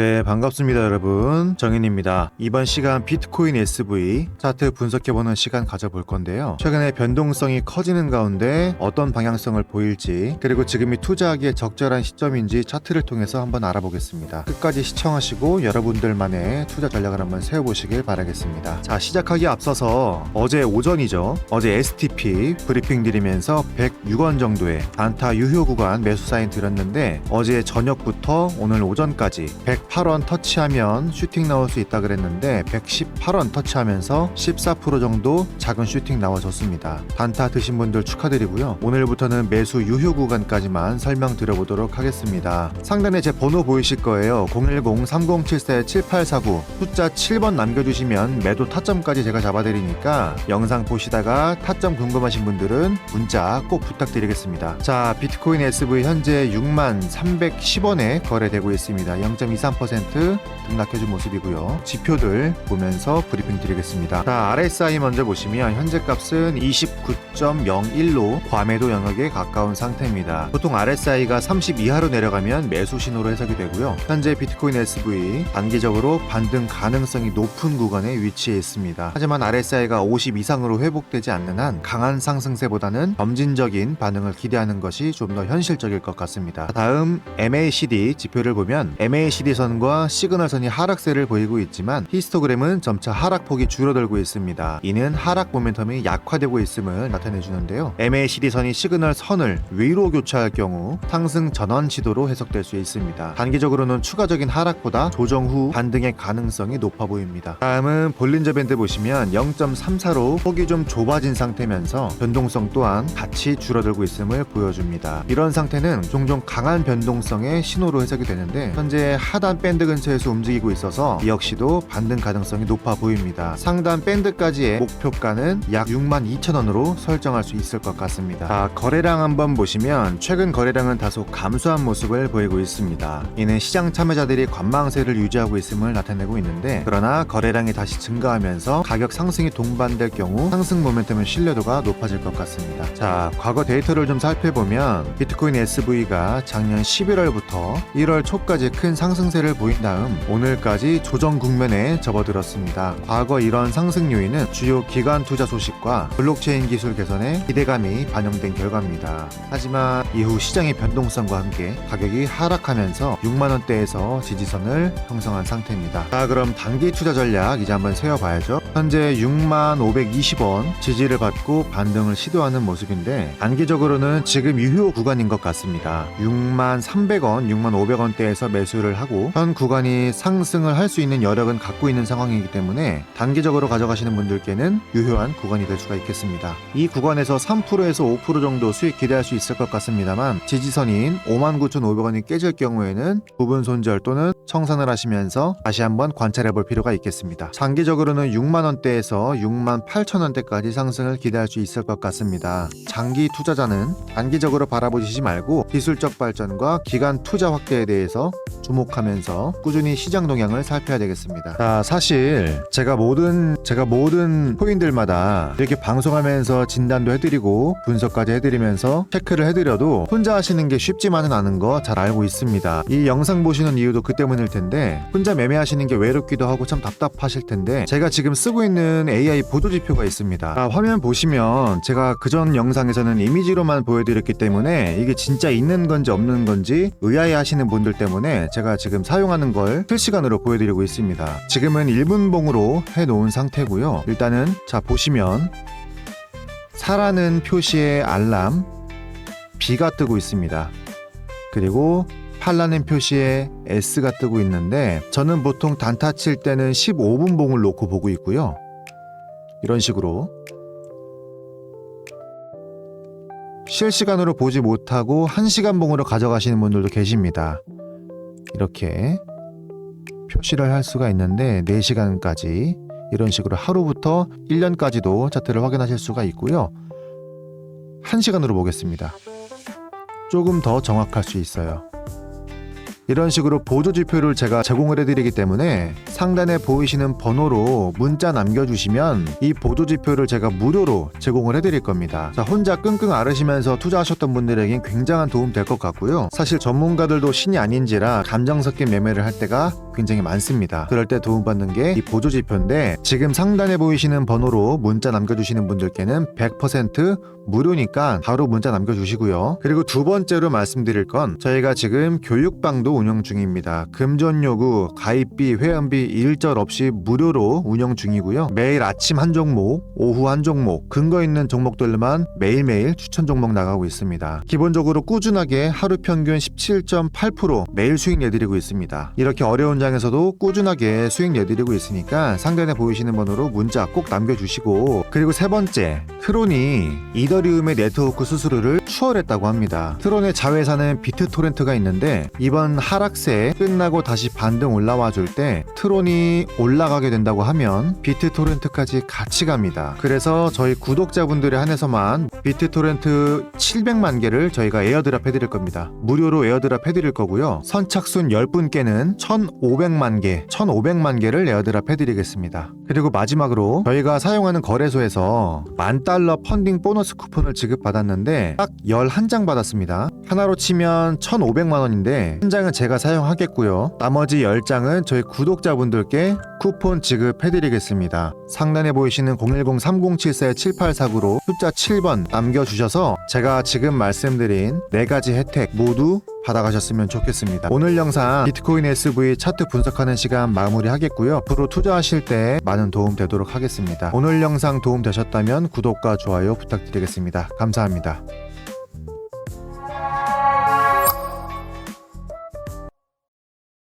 네, 반갑습니다, 여러분. 정인입니다. 이번 시간 비트코인 SV 차트 분석해보는 시간 가져볼 건데요. 최근에 변동성이 커지는 가운데 어떤 방향성을 보일지, 그리고 지금이 투자하기에 적절한 시점인지 차트를 통해서 한번 알아보겠습니다. 끝까지 시청하시고 여러분들만의 투자 전략을 한번 세워보시길 바라겠습니다. 자, 시작하기 앞서서 어제 오전이죠. 어제 STP 브리핑 드리면서 106원 정도의 단타 유효 구간 매수 사인 드렸는데 어제 저녁부터 오늘 오전까지 108원 터치하면 슈팅 나올 수 있다 그랬는데 118원 터치하면서 14% 정도 작은 슈팅 나와줬습니다. 단타 드신 분들 축하드리고요. 오늘부터는 매수 유효 구간까지만 설명드려보도록 하겠습니다. 상단에 제 번호 보이실 거예요. 010-3074-7849 숫자 7번 남겨주시면 매도 타점까지 제가 잡아드리니까 영상 보시다가 타점 궁금하신 분들은 문자 꼭 부탁드리겠습니다. 자, 비트코인 SV 현재 6만 310원에 거래되고 있습니다. 0.23% 등락해준 모습이고요. 지표들 보면서 브리핑 드리겠습니다. 자, RSI 먼저 보시면 현재 값은 29.01로 과매도 영역에 가까운 상태입니다. 보통 RSI가 30 이하로 내려가면 매수 신호로 해석이 되고요. 현재 비트코인 SV 단기적으로 반등 가능성이 높은 구간에 위치해 있습니다. 하지만 RSI가 50 이상으로 회복되지 않는 한 강한 상승세보다는 점진적인 반응을 기대하는 것이 좀 더 현실적일 것 같습니다. 다음 MACD 지표를 보면 MACD 선과 시그널 선이 하락세를 보이고 있지만 히스토그램은 점차 하락폭이 줄어들고 있습니다. 이는 하락 모멘텀이 약화되고 있음을 나타내 주는데요. MACD 선이 시그널 선을 위로 교차할 경우 상승 전원 시도로 해석될 수 있습니다. 단기적으로는 추가적인 하락보다 조정 후 반등의 가능성이 높아 보입니다. 다음은 볼린저 밴드 보시면 0.34로 폭이 좀 좁아진 상태면서 변동성 또한 같이 줄어들고 있음을 보여줍니다. 이런 상태는 종종 강한 변동성의 신호로 해석이 되는데 현재 하단 밴드 근처에서 움직이고 있어서 이 역시도 반등 가능성이 높아 보입니다. 상단 밴드까지의 목표가는 약 62,000원으로 설정할 수 있을 것 같습니다. 자, 거래량 한번 보시면 최근 거래량은 다소 감소한 모습을 보이고 있습니다. 이는 시장 참여자들이 관망세를 유지하고 있음을 나타내고 있는데 그러나 거래량이 다시 증가하면서 가격 상승이 동반될 경우 상승 모멘텀의 신뢰도가 높아질 것 같습니다. 자, 과거 데이터를 좀 살펴보면 비트코인 SV가 작년 11월부터 1월 초까지 큰 상승세 를 보인 다음 오늘까지 조정 국면에 접어들었습니다. 과거 이런 상승 요인은 주요 기관 투자 소식과 블록체인 기술 개선에 기대감이 반영된 결과입니다. 하지만 이후 시장의 변동성과 함께 가격이 하락하면서 6만 원대에서 지지선을 형성한 상태입니다. 자, 그럼 단기 투자 전략 이제 한번 세워봐야죠. 현재 6만 520원 지지를 받고 반등을 시도하는 모습인데 단기적으로는 지금 유효 구간인 것 같습니다. 6만 300원, 6만 500원대에서 매수를 하고 현 구간이 상승을 할 수 있는 여력은 갖고 있는 상황이기 때문에 단기적으로 가져가시는 분들께는 유효한 구간이 될 수가 있겠습니다. 이 구간에서 3%에서 5% 정도 수익 기대할 수 있을 것 같습니다만 지지선인 59,500원이 깨질 경우에는 부분 손절 또는 청산을 하시면서 다시 한번 관찰해 볼 필요가 있겠습니다. 장기적으로는 6만 원대에서 6만 8천 원대까지 상승을 기대할 수 있을 것 같습니다. 장기 투자자는 단기적으로 바라보시지 말고 기술적 발전과 기간 투자 확대에 대해서 주목하면서 꾸준히 시장 동향을 살펴야 되겠습니다. 자, 사실 제가 모든 제가 모든 코인들마다 이렇게 방송하면서 진단도 해드리고 분석까지 해드리면서 체크를 해드려도 혼자 하시는 게 쉽지만은 않은 거 잘 알고 있습니다. 이 영상 보시는 이유도 그 때문일 텐데 혼자 매매하시는 게 외롭기도 하고 참 답답하실 텐데 제가 지금 쓰고 있는 AI 보조 지표가 있습니다. 자, 화면 보시면 제가 그전 영상에서는 이미지로만 보여드렸기 때문에 이게 진짜 있는 건지 없는 건지 의아해 하시는 분들 때문에 제가 지금 사용하는 걸 실시간으로 보여드리고 있습니다. 지금은 1분봉으로 해놓은 상태고요. 일단은 자 보시면 사라는 표시의 알람 B가 뜨고 있습니다. 그리고 팔라는 표시에 S가 뜨고 있는데 저는 보통 단타 칠 때는 15분 봉을 놓고 보고 있고요. 이런 식으로 실시간으로 보지 못하고 1시간 봉으로 가져가시는 분들도 계십니다. 이렇게 표시를 할 수가 있는데 4시간까지 이런 식으로 하루부터 1년까지도 차트를 확인하실 수가 있고요. 1시간으로 보겠습니다. 조금 더 정확할 수 있어요. 이런 식으로 보조 지표를 제가 제공을 해드리기 때문에 상단에 보이시는 번호로 문자 남겨주시면 이 보조 지표를 제가 무료로 제공을 해드릴 겁니다. 자, 혼자 끙끙 앓으시면서 투자하셨던 분들에겐 굉장한 도움 될 것 같고요. 사실 전문가들도 신이 아닌지라 감정 섞인 매매를 할 때가 굉장히 많습니다. 그럴 때 도움받는 게 이 보조지표인데 지금 상단에 보이시는 번호로 문자 남겨주시는 분들께는 100% 무료니까 바로 문자 남겨주시고요. 그리고 두 번째로 말씀드릴 건 저희가 지금 교육방도 운영 중입니다. 금전 요구, 가입비, 회원비 일절 없이 무료로 운영 중이고요. 매일 아침 한 종목, 오후 한 종목, 근거 있는 종목들만 매일매일 추천 종목 나가고 있습니다. 기본적으로 꾸준하게 하루 평균 17.8% 매일 수익 내드리고 있습니다. 이렇게 어려운 장 에서도 꾸준하게 수익 내드리고 있으니까 상단에 보이시는 번호로 문자 꼭 남겨주시고 그리고 세 번째 트론이 이더리움의 네트워크 수수료를 추월했다고 합니다. 트론의 자회사는 비트토렌트가 있는데 이번 하락세 끝나고 다시 반등 올라와 줄 때 트론이 올라가게 된다고 하면 비트토렌트까지 같이 갑니다. 그래서 저희 구독자분들에 한해서만 비트토렌트 700만 개를 저희가 에어드랍 해드릴 겁니다. 무료로 에어드랍 해드릴 거고요. 선착순 10분께는 1,500만 개, 1,500만 개를 에어드랍 해드리겠습니다. 그리고 마지막으로 저희가 사용하는 거래소에서 만 달러 펀딩 보너스 쿠폰을 지급받았는데 딱 11장 받았습니다. 하나로 치면 1,500만 원인데 한 장은 제가 사용하겠고요. 나머지 10장은 저희 구독자분들께 쿠폰 지급해 드리겠습니다. 상단에 보이시는 010-3074-7849로 숫자 7번 남겨 주셔서 제가 지금 말씀드린 4가지 혜택 모두 받아가셨으면 좋겠습니다. 오늘 영상 비트코인 SV 차트 분석하는 시간 마무리하겠고요. 앞으로 투자하실 때 많은 도움 되도록 하겠습니다. 오늘 영상 도움 되셨다면 구독과 좋아요 부탁드리겠습니다. 감사합니다.